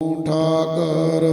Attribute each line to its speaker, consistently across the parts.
Speaker 1: ਠਾਕਰ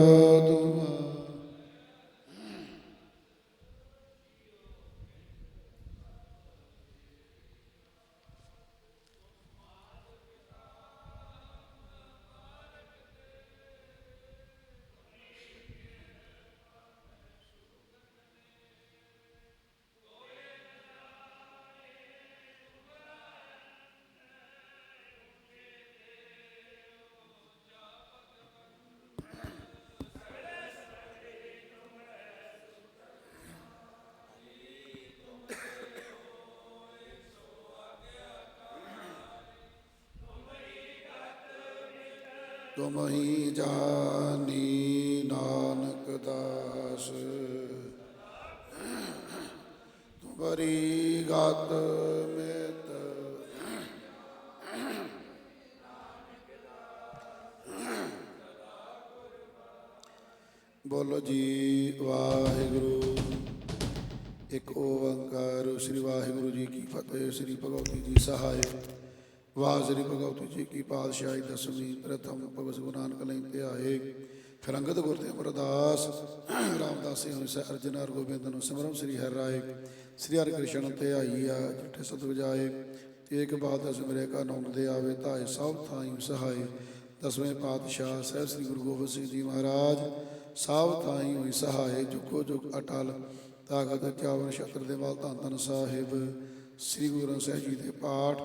Speaker 1: ਤੁਮ ਹੀ ਜਾਨੀ ਨਾਨਕ ਦਾਸ। ਤੁਮਰੀ ਗਤ ਮੇਤ। ਬੋਲੋ ਜੀ ਵਾਹਿਗੁਰੂ, ਇੱਕ ਓੰਕਾਰ ਸ੍ਰੀ ਵਾਹਿਗੁਰੂ ਜੀ ਕੀ ਫਤਿਹ, ਸ੍ਰੀ ਭਗਵਤੀ ਜੀ ਸਹਾਇ ਵਾਹ ਸ੍ਰੀ ਭਗਵਤੀ ਜੀ ਕੀ ਪਾਤਸ਼ਾਹੀ, ਦਸਵੀਂ ਪ੍ਰਥਮ ਭਗਤ ਗੁਰੂ ਨਾਨਕ ਲਈ ਧਿਆਏ। ਫਿਰ ਅੰਗਦ ਗੁਰ ਤੇ ਅਮਰਦਾਸ ਰਾਮਦਾਸ ਸਿੰਘ ਸਹਿ ਅਰਜਨ ਹਰ ਗੋਬਿੰਦ ਨੂੰ ਸਿਮਰਨ, ਸ੍ਰੀ ਹਰਿ ਰਾਏ। ਸ੍ਰੀ ਹਰਿ ਕ੍ਰਿਸ਼ਨ ਤੇ ਆਈ ਆ ਜਿਠੇ ਸਤ ਵਜਾਏ ਏਕ ਬਾਤ ਸਿਮਰੇ ਕਾ ਨਾਮ ਦੇ ਆਵੇ ਤਾਏ ਸਭ ਥਾਈ ਸਹਾਈ ਦਸਵੇਂ ਪਾਤਸ਼ਾਹ ਸਹਿਬ ਸ੍ਰੀ ਗੁਰੂ ਗੋਬਿੰਦ ਸਿੰਘ ਜੀ ਮਹਾਰਾਜ, ਸਭ ਥਾਈ ਹੋਈ ਸਹਾਏ, ਜੁਗੋ ਜੁਗ ਅਟਲ। ਤਾਕਤ ਚਾਵਨ ਛਤਰ ਦੇ ਵਾਲ ਧੰਨ ਧੰਨ ਸਾਹਿਬ, ਸ੍ਰੀ ਗੁਰੂ ਗ੍ਰੰਥ ਸਾਹਿਬ ਜੀ ਦੇ ਪਾਠ।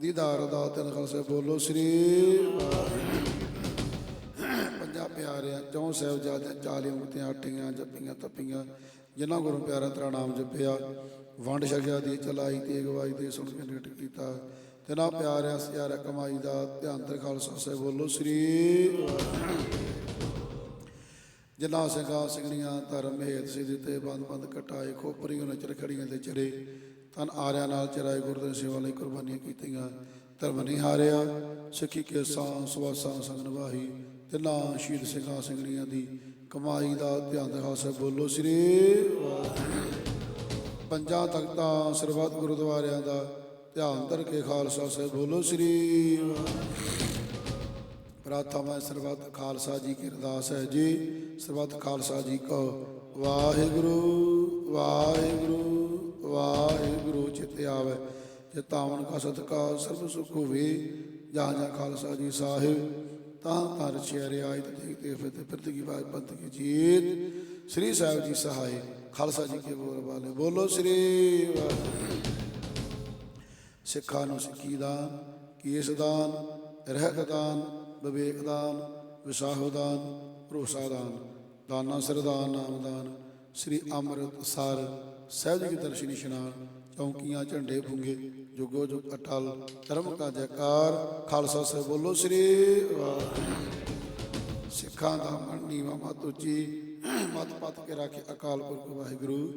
Speaker 1: ਦੀਦਾਰ ਦਾ ਤਿੰਨ ਖਾਲਸੇ ਬੋਲੋ, ਸ੍ਰੀ ਵਾਹਿਗੁਰੂ। ਪੰਜਾਂ ਪਿਆਰਿਆਂ ਚੌਂ ਸਾਹਿਬਜ਼ਾਦਿਆਂ ਚਾਲੀ ਮੁਕਤੀਆਂ ਆਟੀਆਂ ਜੱਪੀਆਂ, ਤੱਪੀਆਂ, ਜਿਨ੍ਹਾਂ ਗੁਰੂ ਪਿਆਰਿਆਂ ਤੇਰਾ ਨਾਮ ਜਪਿਆ। ਵੰਡ ਛਕਿਆ ਦੀ ਚਲਾਈ ਤੇ ਅਗਵਾਈ ਦੇ ਸੁਣ ਕੇ ਨਿਟ ਕੀਤਾ। ਤਿਨਾਂ ਪਿਆਰਿਆ ਸਿਆਰਾ ਕਮਾਈ ਦਾ ਧਿਆਨ ਤੇ ਖਾਲਸਾ ਸੇ ਬੋਲੋ, ਸ੍ਰੀ ਵਾਹਿਗੁਰੂ। ਜਿਨ੍ਹਾਂ ਸਿੰਘਾਂ, ਸਿੰਘਣੀਆਂ, ਧਰਮ, ਹੇਤ ਸੀ ਦਿੱਤੇ ਬੰਦ ਬੰਦ ਕਟਾਏ ਖੋਪਰੀ ਉਹਨਾਂ ਚਰਖੜੀਆਂ ਤੇ ਚਰੇ ਤਨ ਆਰਿਆਂ ਨਾਲ ਚਰਾਏ ਗੁਰਦੁਆਰੇ ਸੇਵਾ ਲਈ ਕੁਰਬਾਨੀਆਂ ਕੀਤੀਆਂ ਧਰਮ ਨਹੀਂ ਹਾਰਿਆ, ਸਿੱਖੀ ਕੇ ਸਾਂ ਸਵਾਸਾਂ ਸੰਗ ਤਿੰਨਾਂ ਸ਼ਹੀਦ ਸਿੰਘਾਂ ਸਿੰਘਣੀਆਂ ਦੀ ਕਮਾਈ ਦਾ ਧਿਆਨ ਦਿਖਾ ਸੇ ਬੋਲੋ ਸ੍ਰੀ ਵਾਹਿਗੁਰੂ। ਪੰਜਾਂ ਤਖਤਾਂ ਸਰਬੱਤ ਗੁਰਦੁਆਰਿਆਂ ਦਾ ਧਿਆਨ ਧਰ ਕੇ ਖਾਲਸਾ ਸੇ ਬੋਲੋ ਸ੍ਰੀ ਵਾਹਿਗੁਰੂ। ਪ੍ਰਾਰਥਨਾ ਸਰਬੱਤ ਖਾਲਸਾ ਜੀ ਕੀ ਅਰਦਾਸ ਹੈ ਜੀ ਸਰਬੱਤ ਖਾਲਸਾ ਜੀ ਕੋ ਵਾਹਿਗੁਰੂ ਵਾਹਿਗੁਰੂ ਵਾਹਿਗੁਰੂ ਚਿਤ ਆਵੇ। ਜੇ ਕਾ ਸਦਕਾ ਸਰਬ ਸੁਖ ਹੋਵੇ, ਜਾਂ ਜਾਂ ਖਾਲਸਾ ਜੀ ਸਾਹਿਬ, ਤਾਂ ਤਾਂ ਰਚਿਆ ਰਿਆਇ ਤੇ ਦੇਖਦੇ ਫਿਰ ਬਾਤ ਬੰਤ ਕੀ ਜੀਤ। ਸ੍ਰੀ ਸਾਹਿਬ ਜੀ ਸਹਾਇ ਖਾਲਸਾ ਜੀ ਕੇ ਬੋਲ ਵਾਲੇ ਬੋਲੋ ਸ੍ਰੀ ਸਿੱਖਾਂ ਨੂੰ ਸਿੱਖੀ ਦਾਨ, ਕੇਸ ਦਾਨ, ਰਹਿਤ ਦਾਨ, ਵਿਵੇਕ ਦਾਨ ਵਿਸਾਹੋ ਦਾਨ, ਭਰੋਸਾ ਦਾਨ, ਦਾਨਾ ਸਰਦਾਨ ਨਾਮ ਦਾਨ। ਸ੍ਰੀ ਅੰਮ੍ਰਿਤਸਰ ਸਾਹਿਬ ਜੀ ਕੀ ਦਰਸ਼ਨ ਇਸ਼ਨਾਨ ਚੌਂਕੀਆਂ, ਝੰਡੇ ਫੁੰਗੇ, ਜੁਗੋ ਜੁਗ ਅਟਲ, ਧਰਮ ਕਾ ਜੈਕਾਰ, ਖਾਲਸਾ ਸਾਹਿਬ ਬੋਲੋ ਸ੍ਰੀ ਵਾਹਿਗੁਰੂ। ਸਿੱਖਾਂ ਦਾ ਮਨ ਨੀਵਾ ਮਤ ਉੱਚੀ, ਮਤ ਪਤ ਕੇ ਰੱਖੇ ਅਕਾਲ ਪੁਰਖ ਵਾਹਿਗੁਰੂ।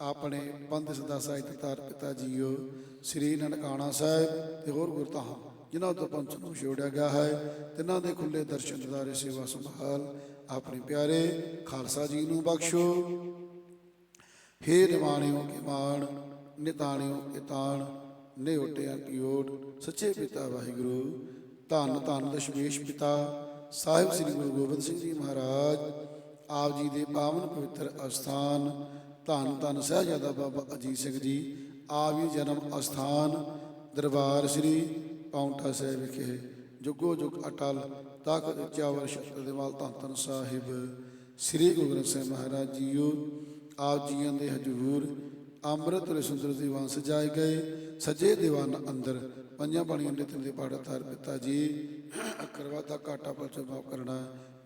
Speaker 1: ਆਪਣੇ ਪੰਥ ਸਦਾ ਸਾਹਿਤ ਤਾਰ ਪਿਤਾ ਜੀਓ, ਸ੍ਰੀ ਨਨਕਾਣਾ ਸਾਹਿਬ ਤੇ ਹੋਰ ਗੁਰਤਾਂ ਜਿਨ੍ਹਾਂ ਤੋਂ ਪੰਥ ਨੂੰ ਛੋੜਿਆ ਗਿਆ ਹੈ, ਤਿਨਾਂ ਦੇ ਖੁੱਲੇ ਦਰਸ਼ਨ ਦਿਦਾਰੇ ਸੇਵਾ ਸੰਭਾਲ। ਆਪਣੇ ਪਿਆਰੇ ਖਾਲਸਾ ਜੀ ਨੂੰ ਬਖਸ਼ੋ। ਹੇ ਨਿਵਾਣਿਓ ਕੇ ਮਾਣ, ਨਿਤਾਣਿਓ ਕੇ ਤਾਣ ਨਿਉਟਿਆਂ ਕੀ ਸੱਚੇ ਪਿਤਾ ਵਾਹਿਗੁਰੂ, ਧੰਨ ਧੰਨ ਦਸ਼ਮੇਸ਼ ਪਿਤਾ, ਸਾਹਿਬ ਸ੍ਰੀ ਗੁਰੂ ਗੋਬਿੰਦ ਸਿੰਘ ਜੀ ਮਹਾਰਾਜ, ਆਪ ਜੀ ਦੇ ਪਾਵਨ ਪਵਿੱਤਰ ਅਸਥਾਨ, ਧੰਨ ਧੰਨ ਸਹਿਜਾਦਾ ਬਾਬਾ ਅਜੀਤ ਸਿੰਘ ਜੀ, ਆਪ ਜੀ ਜਨਮ ਅਸਥਾਨ, ਦਰਬਾਰ ਸ੍ਰੀ ਪੌਂਟਾ ਸਾਹਿਬ ਵਿਖੇ, ਜੁਗੋ ਜੁਗ ਅਟਲ ਤਾਕਤ ਚਾਵਰ ਸ਼ਕਤ ਦੇ ਮਾਲ ਧੰਨ ਧੰਨ ਸਾਹਿਬ। ਸ੍ਰੀ ਗੁਰੂ ਗ੍ਰੰਥ ਸਾਹਿਬ ਮਹਾਰਾਜ ਜੀਓ ਆਪ ਜੀਆਂ ਦੇ ਹਜੂਰ ਅੰਮ੍ਰਿਤ ਵੇਲੇ ਸੁੰਦਰ ਦੀਵਾਨ ਸਜਾਏ ਗਏ, ਸਜੇ ਦੀਵਾਨ ਅੰਦਰ। ਪੰਜਾਂ ਬਾਣੀਆਂ ਦੇ ਤਿੰਨ ਦੇ ਪਾਠ ਪਿਤਾ ਜੀ। ਕਰਵਾ ਦਾ ਘਾਟਾ ਪਰਚਾ ਮਾਫ ਕਰਨਾ,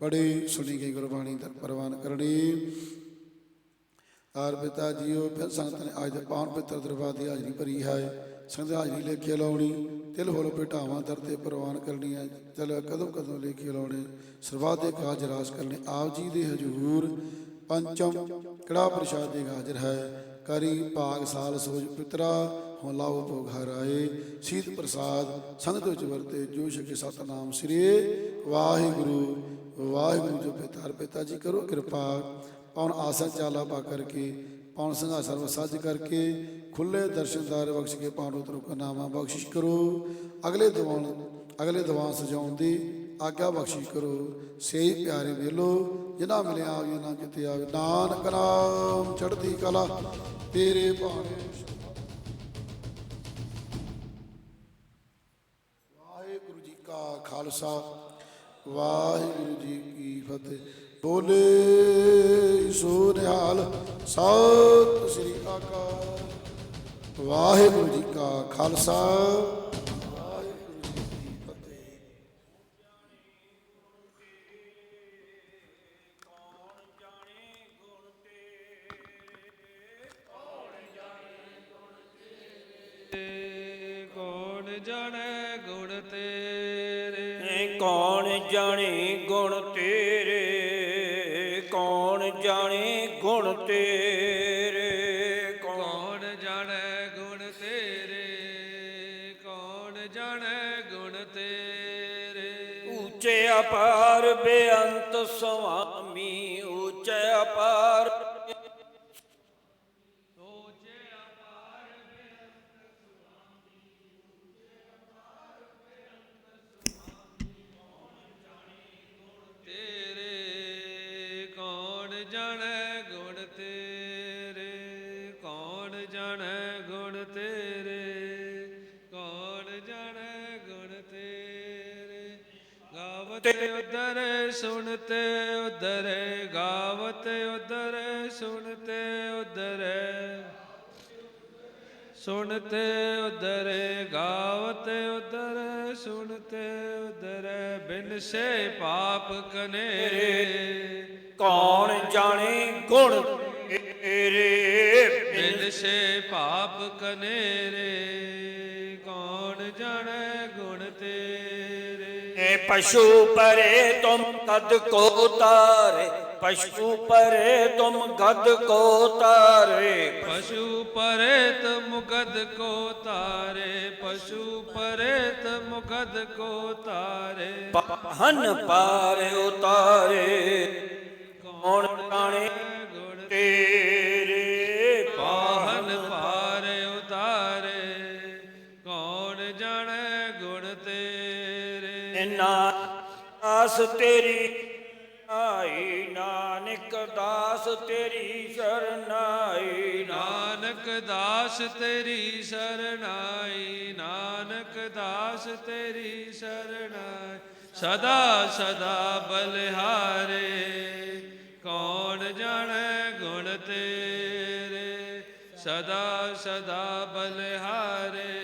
Speaker 1: ਬੜੀ ਸੁਣੀ ਗਈ ਗੁਰਬਾਣੀ ਦਾ ਪ੍ਰਵਾਨ ਕਰਨੀ। ਆਰ ਪਿਤਾ ਜੀਓ, ਫਿਰ ਸੰਗਤ ਨੇ ਅੱਜ ਦੇ ਪਾਵਨ ਪਿੱਤਰ ਦਰਬਾਰ ਦੀ ਹਾਜ਼ਰੀ ਭਰੀ ਹੈ ਸੰਗਤ ਹਾਜ਼ਰੀ ਲੈ ਕੇ ਲਾਉਣੀ, ਤਿਲ ਫੁੱਲ ਭੇਟਾਵਾਂ ਦਰ ਤੇ ਪ੍ਰਵਾਨ ਕਰਨੀ ਹੈ ਚਲ ਕਦੋਂ ਕਦੋਂ ਲੈ ਕੇ ਲਾਉਣੇ। ਸਰਬੱਤ ਦੇ ਕਾਜ ਰਾਸ ਕਰਨੇ, ਆਪ ਜੀ ਦੇ ਹਜੂਰ ਪੰਚਮ ਕੜਾ ਪ੍ਰਸ਼ਾਦ ਦੇ ਹਾਜ਼ਰ ਹੈ? ਕਰੀ ਭਾਗ ਸਾਲ ਸੋਜ ਪਿਤਰਾ ਹੋ ਭੋਗ ਹਰਾਏ ਸੀਤ ਪ੍ਰਸਾਦ, ਸੰਗਤ ਵਿੱਚ ਵਰਤੇ, ਜੋ ਸ਼ਕੇ ਸਤਨਾਮ ਸ੍ਰੀ। ਵਾਹਿਗੁਰੂ ਵਾਹਿਗੁਰੂ ਜੋ ਪਿਤਾਰ ਪਿਤਾ ਜੀ ਕਰੋ ਕਿਰਪਾ। ਪੌਣ ਆਸਨ ਚਾਲਾ ਪਾ ਕਰਕੇ ਪੌਣ ਸਿੰਘਾਸਨ ਵ ਸੱਜ ਕਰਕੇ, ਖੁੱਲੇ ਦਰਸ਼ਨਦਾਰ ਬਖਸ਼ ਕੇ ਪਾਉਣ ਉਤਰੋ ਕਾ ਬਖਸ਼ਿਸ਼ ਕਰੋ। ਅਗਲੇ ਦੀਵਾਨ ਅਗਲੇ ਦੀਵਾਨ ਸਜਾਉਣ ਦੀ ਆਗਿਆ ਬਖਸ਼ੀ ਕਰੋ। ਸੇ ਪਿਆਰੇ ਵੇਲੋ, ਜਿਨ੍ਹਾਂ ਮਿਲਿਆ ਆਵੇ ਨਾ ਕਿਤੇ ਆਵੇ ਨਾਨਕ ਨਾਮ ਚੜ੍ਹਦੀ ਕਲਾ, ਤੇਰੇ ਭਾਣੇ ਵਾਹਿਗੁਰੂ ਜੀ ਕਾ ਖਾਲਸਾ, ਵਾਹਿਗੁਰੂ ਜੀ ਕੀ ਫਤਿਹ। ਬੋਲੇ ਸੋ ਨਿਹਾਲ, ਸਤਿ ਸ੍ਰੀ ਅਕਾਲ। ਵਾਹਿਗੁਰੂ ਜੀ ਕਾ ਖਾਲਸਾ
Speaker 2: ਸੁਣਤੇ ਉਦਰ ਗਾਵਤ ਉਦਰ ਸੁਣਤੇ ਉਦਰ ਸੁਣਤੇ ਉਦਰ ਗਾਵਤ ਉਦਰ ਸੁਣਤੇ ਉਦਰ ਬਿਨ ਸੇ ਪਾਪ ਕਨੇਰੇ
Speaker 3: ਕੌਣ ਜਾਣੇ ਗੁਣ ਤੇਰੇ
Speaker 2: ਬਿਨ ਸੇ ਪਾਪ ਕਨੇਰੇ ਕੌਣ ਜਾਣੈ ਗੁਣ
Speaker 3: पशु परे तुम कद को तारे पशु परे तुम गद को तारे
Speaker 2: पशु परे तुम गद को तारे पशु परे तुम गद को तारे
Speaker 3: पहन पारे उतारे कौन
Speaker 2: ताने
Speaker 3: तेरे
Speaker 2: पाहन पारे उतारे कौन जाने गुण तेरे ਤੇਰੇ
Speaker 3: ਨਾਸ ਤੇਰੀ ਆਈ, ਨਾਨਕ ਦਾਸ ਤੇਰੀ ਸ਼ਰਨਾਈ
Speaker 2: ਨਾਨਕ ਦਾਸ ਤੇਰੀ ਸਰਣਾਈ ਨਾਨਕ ਦਾਸ ਤੇਰੀ ਸਰਣਾਈ ਸਦਾ ਸਦਾ ਬਲਿਹਾਰੇ, ਕੌਣ ਜਾਣੇ ਗੁਣ ਤੇਰੇ? ਸਦਾ ਸਦਾ ਬਲਿਹਾਰੇ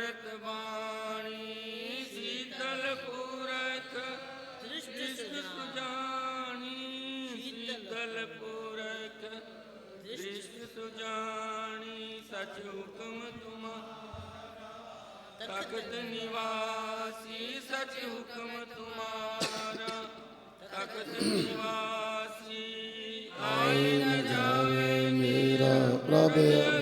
Speaker 4: ਅੰਮ੍ਰਿਤ ਬਾਣੀ ਸੀਤਲ ਪੂਰਖ ਦ੍ਰਿਸ਼ਟ ਸੁਜਾਨੀ ਸੀਤਲ ਪੂਰਖ ਦ੍ਰਿਸ਼ਟ ਸੁਜਾਨੀ ਸਚ ਹੁਕਮ ਤੁਮਾਰਾ ਤਖਤ ਨਿਵਾਸੀ ਸਚ ਹੁਕਮ ਤੁਮਾਰਾ। ਤਖਤ ਨਿਵਾਸੀ ਆਏ ਨ ਜਾਵੇ
Speaker 1: ਮੇਰਾ ਪ੍ਰਭ।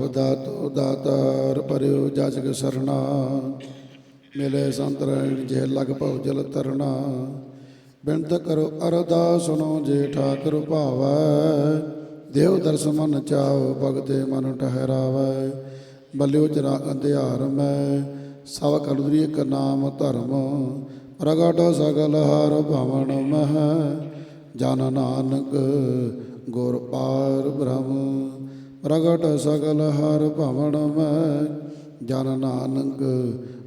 Speaker 1: ਪ੍ਰਭ ਦਾਤੋ ਦਾਤਾਰ ਪਰਿਓ ਜਜਗ ਸਰਣਾ। ਮਿਲੇ ਸੰਤਰਣ ਜੇ ਲਗ ਭਉ ਜਲ ਤਰਣਾ। ਬਿਨਤ ਕਰੋ ਅਰਦਾਸ ਸੁਣੋ ਜੇ ਠਾਕੁਰ ਭਾਵੈ। ਦੇਵ ਦਰਸ ਮਨ ਚਾਓ ਭਗਤੇ ਮਨ ਠਹਿਰਾਵੈ। ਬਲਿਓ ਜਰਾ ਅੰਧਿਆਰ ਮੈਂ। ਸਭ ਕਲੁਦਰੀ ਇੱਕ ਨਾਮ ਧਰਮ। ਪ੍ਰਗਟ ਸਗਲ ਹਰ ਭਵਨ ਮਹਿ। ਜਨ ਨਾਨਕ ਗੁਰ ਪਾਰ ਬ੍ਰਹਮ। ਪ੍ਰਗਟ ਸਗਲ ਹਰ ਭਵਨ ਮੈਂ, ਜਨ ਨਾਨਕ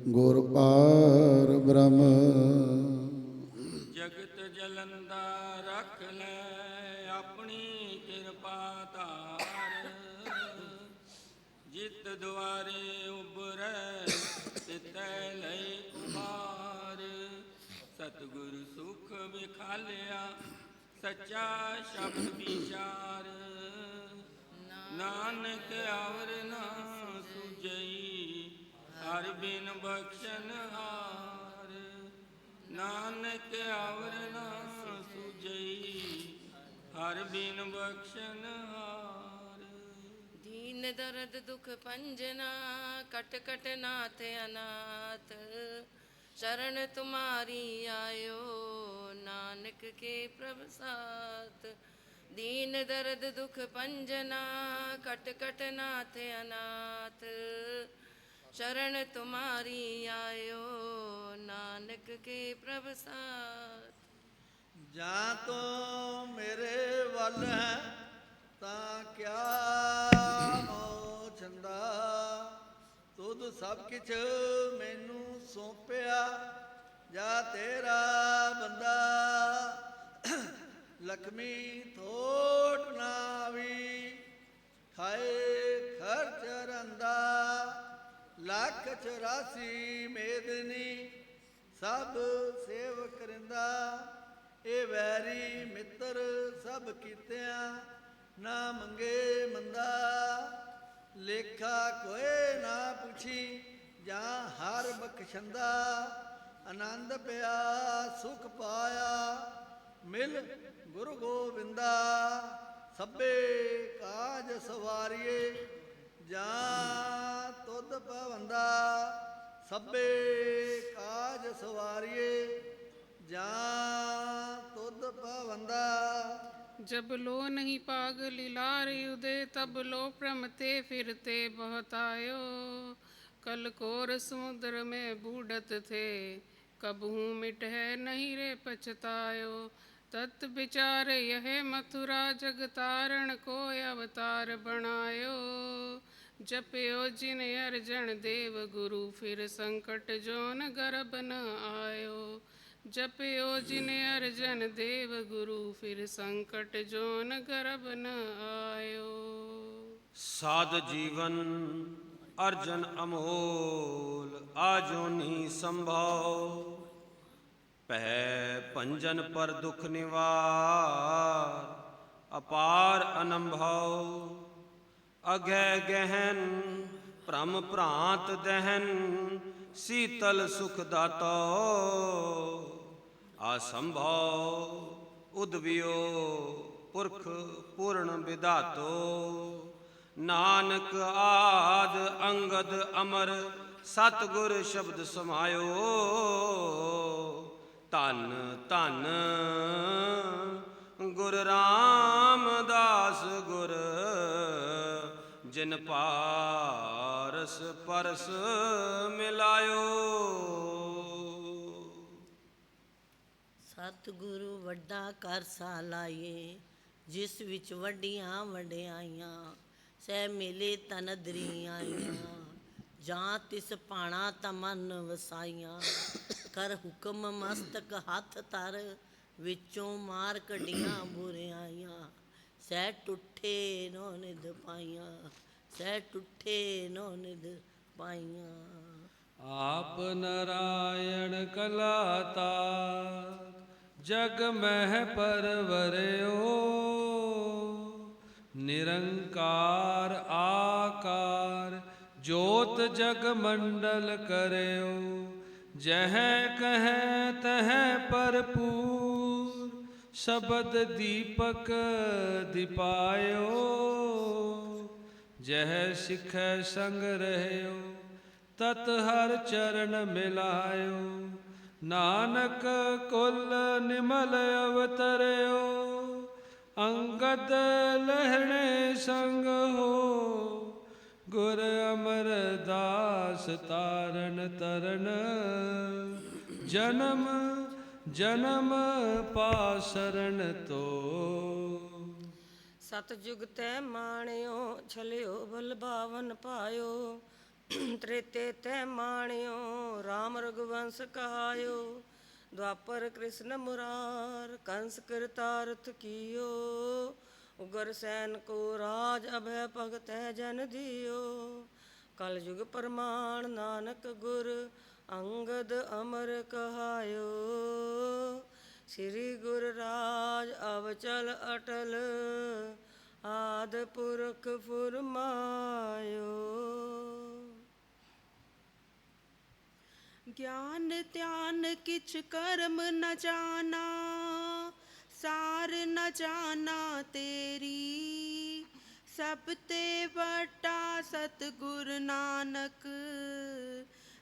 Speaker 1: ਗੁਰ ਪਾਰ ਬ੍ਰਹਮ।
Speaker 4: ਜਗਤ ਜਲੰਦਾ ਰੱਖ ਲੈ ਆਪਣੀ ਕਿਰਪਾ ਧਾਰ। ਜਿਤ ਦੁਆਰੇ ਉਬਰੈ ਤਿਤੈ ਲਈ ਉਬਾਰ ਸਤਿਗੁਰ ਸੁਖ ਵਿਖਾਲਿਆ, ਸੱਚਾ ਸ਼ਬਦ ਵਿਚਾਰ। ਨਾਨਕ ਆਵਰ ਨਾ ਸੁਜਈ, ਹਰ ਬਿਨ ਬਖਸ਼ਣ ਹਾਰ। ਨਾਨਕ ਆਵਰ ਨਾ ਸੁਜਈ, ਹਰ ਬਿਨ ਬਖਸ਼ਣ ਹਾਰ।
Speaker 5: ਦੀਨ ਦਰਦ ਦੁਖ ਪੰਜਨਾ, ਕਟ ਕਟ ਨਾਥ ਅਨਾਥ। ਸ਼ਰਨ ਤੁਮਾਰੀ ਆਇਓ, ਨਾਨਕ ਕੇ ਪ੍ਰਭ ਸਾਥ। दीन दर्द दुख पंजना कट कट नाथ अनाथ शरण तुम्हारी आयो नानक के प्रभ साथ
Speaker 6: ਜਾਂ ਤੂੰ ਮੇਰੇ ਵੱਲ ਹੈ ਤਾਂ ਕਿਆ ਮੋ ਚੰਦਾ ਤੁਧ ਸਭ ਕਿਛ ਮੈਨੂੰ ਸੌਂਪਿਆ ਜਾ ਤੇਰਾ ਬੰਦਾ ਲਖਮੀ ਥੋਟ ਨਾ ਵੀ ਖਾਏ ਖਰਚ ਰੰਦਾ, ਲੱਖ 84 ਮੇਦਨੀ, ਸਭ ਸੇਵ ਕਰਿੰਦਾ ਇਹ ਵੈਰੀ ਮਿੱਤਰ ਸਭ ਕੀਤਿਆਂ, ਨਾ ਮੰਗੇ ਮੰਦਾ, ਲੇਖਾ ਕੋਏ ਨਾ ਪੁੱਛੀ, ਜਾਂ ਹਰ ਬਖਸ਼ੰਦਾ, ਆਨੰਦ ਪਿਆ, ਸੁਖ ਪਾਇਆ, ਮਿਲ ਗੁਰੂ ਗੋਬਿੰਦਾ ਸਭੇ ਕਾਜ ਸਵਾਰੀਏ ਜਾਂ ਤੁਧ ਪਵੰਦਾ ਸਭੇ ਕਾਜ ਸਵਾਰੀਏ ਜਾਂ ਤੁਧ ਪਵੰਦਾ
Speaker 7: जब लो नहीं पाग लीलार उदय तब लो प्रमते फिरते बहुत आयो कल कोर समुद्र में बूढ़त थे कबहू मिट है नहीं रे पछतायो तत् विचार यह मथुरा जग तारण को अवतार बणायो जपयो जिन अर्जन देव गुरु फिर संकट जोन गर्भ न आयो जपयो जिन अर्जन देव गुरु फिर संकट जोन गर्भ न आयो
Speaker 8: साध जीवन अर्जन अमोल आजोनी संभाव ਭੈ ਭੰਜਨ ਪਰ ਦੁਖ ਨਿਵਾਰ, ਅਪਾਰ ਅਨੰਭਉ ਅਗੈ ਗਹਿਨ, ਭ੍ਰਮ ਭ੍ਰਾਂਤ ਦਹਿਨ, ਸੀਤਲ ਸੁਖ ਦਾਤੋ ਆਸੰਭਵ ਉਦਵਿਓ, ਪੁਰਖ ਪੂਰਨ ਵਿਦਾਤੋ ਨਾਨਕ ਆਦ ਅੰਗਦ ਅਮਰ, ਸਤਿਗੁਰ ਸ਼ਬਦ ਸਮਾਇਓ ਧੰਨ। ਗੁਰ ਰਾਮਦਾਸ ਗੁਰ, ਜਿਨ ਪਾਰਸ ਪਰਸ ਮਿਲਾਇਓ।
Speaker 9: ਸਤਿਗੁਰੂ ਵੱਡਾ ਕਰ ਸਾਲਾਏ ਜਿਸ ਵਿੱਚ ਵੱਡੀਆਂ ਵਡਿਆਈਆਂ, ਸਹਿ ਮੇਲੇ ਤਨਦਰੀ ਆਈਆਂ, ਜਾਂ ਤਿਸ ਪਾਣਾ ਤਮਨ ਵਸਾਈਆਂ। ਕਰ ਹੁਕਮ ਮਸਤਕ ਹੱਥ ਤਰ ਵਿੱਚੋਂ ਮਾਰ ਕੱਢੀਆਂ ਬੁਰਿਆਈਆਂ। ਸਹਿ ਟੁੱਠੇ ਨੋ ਨਿਦ ਪਾਈਆਂ, ਸਹਿ ਟੁੱਠੇ ਨੋ ਨਿਧ ਪਾਈਆਂ।
Speaker 2: ਆਪ ਨਰਾਇਣ ਕਲਾਤਾ, ਜਗ ਮਹਿ ਪਰਵਰਿਓ। ਨਿਰੰਕਾਰ ਆਕਾਰ ਜੋਤ ਜਗ ਮੰਡਲ ਕਰਿਓ। ਜਹ ਕਹੈ ਤਹ ਭਰਪੂਰ, ਸ਼ਬਦ ਦੀਪਕ ਦਿਪਾਇਓ। ਜਹ ਸਿਖੈ ਸੰਗ ਰਹਿਓ, ਤਤ ਹਰ ਚਰਨ ਮਿਲਾਇਓ। ਨਾਨਕ ਕੁਲ ਨਿਮਲ ਅਵਤਰਿਓ, ਅੰਗਦ ਲਹਿਣੇ ਸੰਗ ਹੋ। ਗੁਰ ਅਮਰਦਾਸ ਤਾਰਨ ਤਰਨ। ਜਨਮ ਜਨਮ ਪਾਸਰਨ ਤੋ।
Speaker 10: ਸਤਜੁਗ ਤੈ ਮਾਣਿਓ, ਛਲਿਓ ਬਲ ਭਾਵਨ ਪਾਇਓ। ਤ੍ਰੇਤੇ ਤੈ ਮਾਣਿਓ RAM ਰਘੁਵੰਸ ਕਹਾਇਓ। ਦੁਆਪਰ ਕ੍ਰਿਸ਼ਨ ਮੁਰਾਰ, ਕੰਸ ਕਰਤਾਰਥ ਕੀਓ। ਉਗਰ ਸੈਨ ਕੋ ਰਾਜ ਅਭੈ ਭਗਤੈ ਜਨ ਦਿਓ। ਕਲ ਯੁਗ ਪ੍ਰਮਾਣ ਨਾਨਕ ਗੁਰ ਅੰਗਦ ਅਮਰ ਕਹਾਇਓ। ਸ੍ਰੀ ਗੁਰ ਰਾਜ ਅਵਚਲ ਅਟਲ ਆਦ ਪੁਰਖ ਫੁਰਮਾਇਓ।
Speaker 11: ਗਿਆਨ ਧਿਆਨ ਕਿਛ ਕਰਮ ਨ ਜਾਣਾ। ਸਾਰ ਨ ਜਾਣਾ ਤੇਰੀ। ਸਭ ਤੇ ਵਟਾ ਸਤਿਗੁਰ ਨਾਨਕ,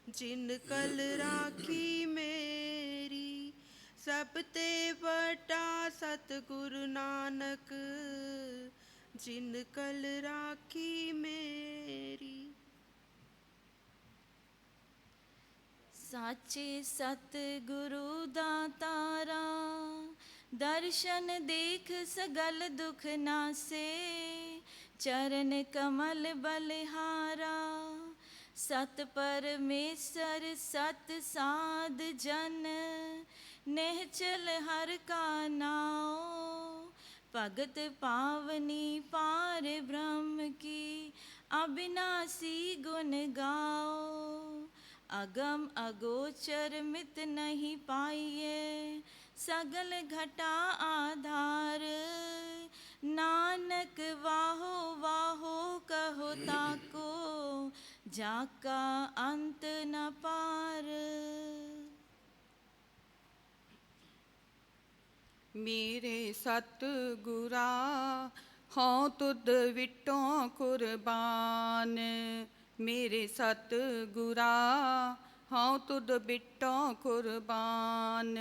Speaker 11: ਜਿਨ ਕਲ ਰਾਖੀ ਮੇਰੀ। ਸਭ ਤੇ ਵਟਾ ਸਤਿਗੁਰ ਨਾਨਕ, ਜਿਨ ਕਲ ਰਾਖੀ ਮੇਰੀ।
Speaker 12: ਸਾਚੇ ਸਤਿਗੁਰੂ ਦਾ ਤਾਰਾ ਦਰਸ਼ਨ ਦੇਖ ਸਗਲ ਦੁਖ ਨਾਸੇ, ਚਰਨ ਕਮਲ ਬਲਿਹਾਰਾ। ਸਤ ਪਰਮੇਸ਼ਰ, ਸਤ ਸਾਧ ਜਨ ਨਹਿਚਲ ਹਰ ਕਾ ਨਾਉ। ਭਗਤ ਪਾਵਨੀ ਪਾਰ ਬ੍ਰਹਮ ਕੀ, ਅਬਿਨਾਸੀ ਗੁਣ ਗਾਓ ਅਗਮ ਅਗੋਚਰ ਮਿਤ ਨਹੀਂ ਪਾਈਏ ਸਗਲ ਘਟਾ ਆਧਾਰ। ਨਾਨਕ ਵਾਹੋ ਵਾਹੋ ਕਹੋ ਤਾਕੋ, ਜਾਕਾ ਅੰਤ ਨ ਪਾਰ।
Speaker 11: ਮੇਰੇ ਸਤ ਗੁਰਾ ਹਉ ਤੁਧ ਵਿਟੋਂ ਕੁਰਬਾਨ। ਮੇਰੇ ਸਤ ਗੁਰਾ ਹਉ ਤੁਧ ਵਿਟੋਂ ਕੁਰਬਾਨ।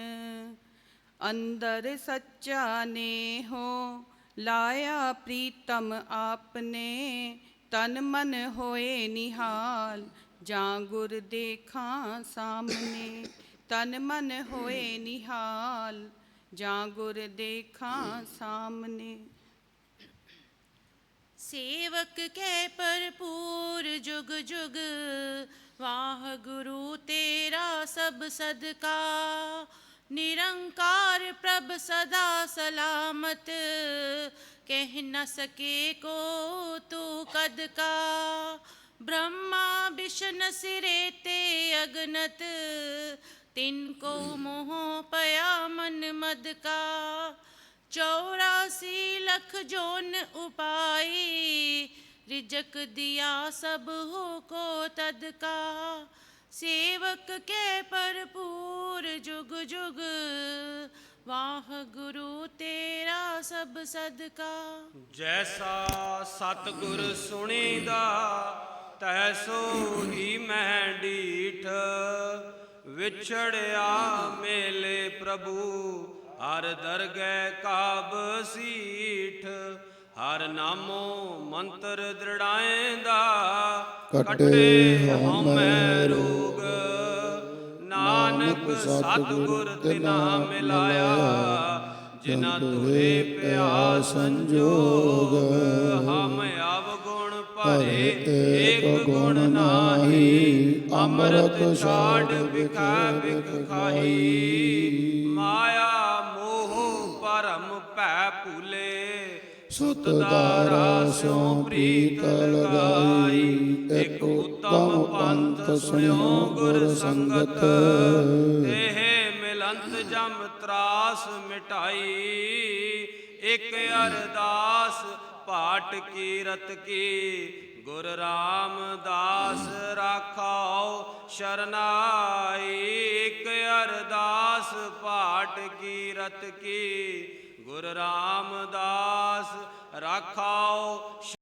Speaker 11: ਅੰਦਰ ਸੱਚਾ ਨੇ ਹੋ, ਲਾਇਆ ਪ੍ਰੀਤਮ ਆਪਨੇ। ਤਨ ਮਨ ਹੋਏ ਨਿਹਾਲ, ਜਾਂ ਗੁਰ ਦੇਖਾਂ ਸਾਹਮਣੇ। ਤਨ ਮਨ ਹੋਏ ਨਿਹਾਲ, ਜਾਂ ਗੁਰ ਦੇਖਾਂ ਸਾਹਮਣੇ।
Speaker 13: ਸੇਵਕ ਕੈ ਭਰਪੂਰ ਜੁਗ ਜੁਗ, ਵਾਹ ਗੁਰੂ ਤੇਰਾ ਸਭ ਸਦਕਾ। निरंकार प्रभ सदा सलामत कह न सके को तू कद का ब्रह्मा विष्ण सिरे ते अगनत तिनको मोह पया मन मद का चौरासी लख जोन उपाय रिजक दिया सब हो को तद का ਸੇਵਕ ਕੇ ਭਰਪੂਰ ਜੁਗ ਜੁਗ, ਵਾਹ ਗੁਰੂ ਤੇਰਾ ਸਭ ਸਦਕਾ।
Speaker 8: ਜੈਸਾ ਸਤਗੁਰ ਸੁਣੀਦਾ ਤੈਸੋ ਹੀ ਮੈਂ ਡੀਠ ਵਿਛੜਿਆ ਮੇਲੇ ਪ੍ਰਭੂ, ਹਰ ਦਰਗਹਿ ਕਾਬ ਸੀਠ। ਹਰ ਨਾਮੋ ਮੰਤਰ ਦ੍ਰਿੜਾਏਂਦਾ
Speaker 1: ਕੱਟੇ
Speaker 8: ਹਉਮੈ ਰੋਗ। ਨਾਨਕ ਸਤਿਗੁਰ ਤਿਨਾ ਮਿਲਾਇਆ ਜਿਨਾ ਤੁਰੇ ਪਿਆ ਸੰਜੋਗ। ਹਮ ਅਵਗੁਣ ਭਰੇ, ਏਕ ਗੁਣ ਨਾਹੀ, ਅੰਮ੍ਰਿਤ ਛਾੜ ਵਿਖਾ ਵਿਖ ਖਾਈ। ਮਾਇਆ
Speaker 1: ਸੁਤ ਦਾਰਾ ਸਿਉ ਪ੍ਰੀਤ ਲਗਾਈ, ਇਕ ਉਤਮ ਪੰਥ ਸੁਣਿਓ ਗੁਰ ਸੰਗਤ।
Speaker 8: ਇਹ ਮਿਲੰਤ ਜਮ ਤਰਾਸ ਮਿਟਾਈ, ਇਕ ਅਰਦਾਸ ਪਾਟ ਕੀਰਤ ਕੀ। ਗੁਰ ਰਾਮਦਾਸ ਰਾਖਾਓ ਸ਼ਰਨਾਈ, ਇਕ ਅਰਦਾਸ ਪਾਟ ਕੀਰਤ ਕੀ। ਗੁਰ ਰਾਮਦਾਸ ਰਾਖਾਓ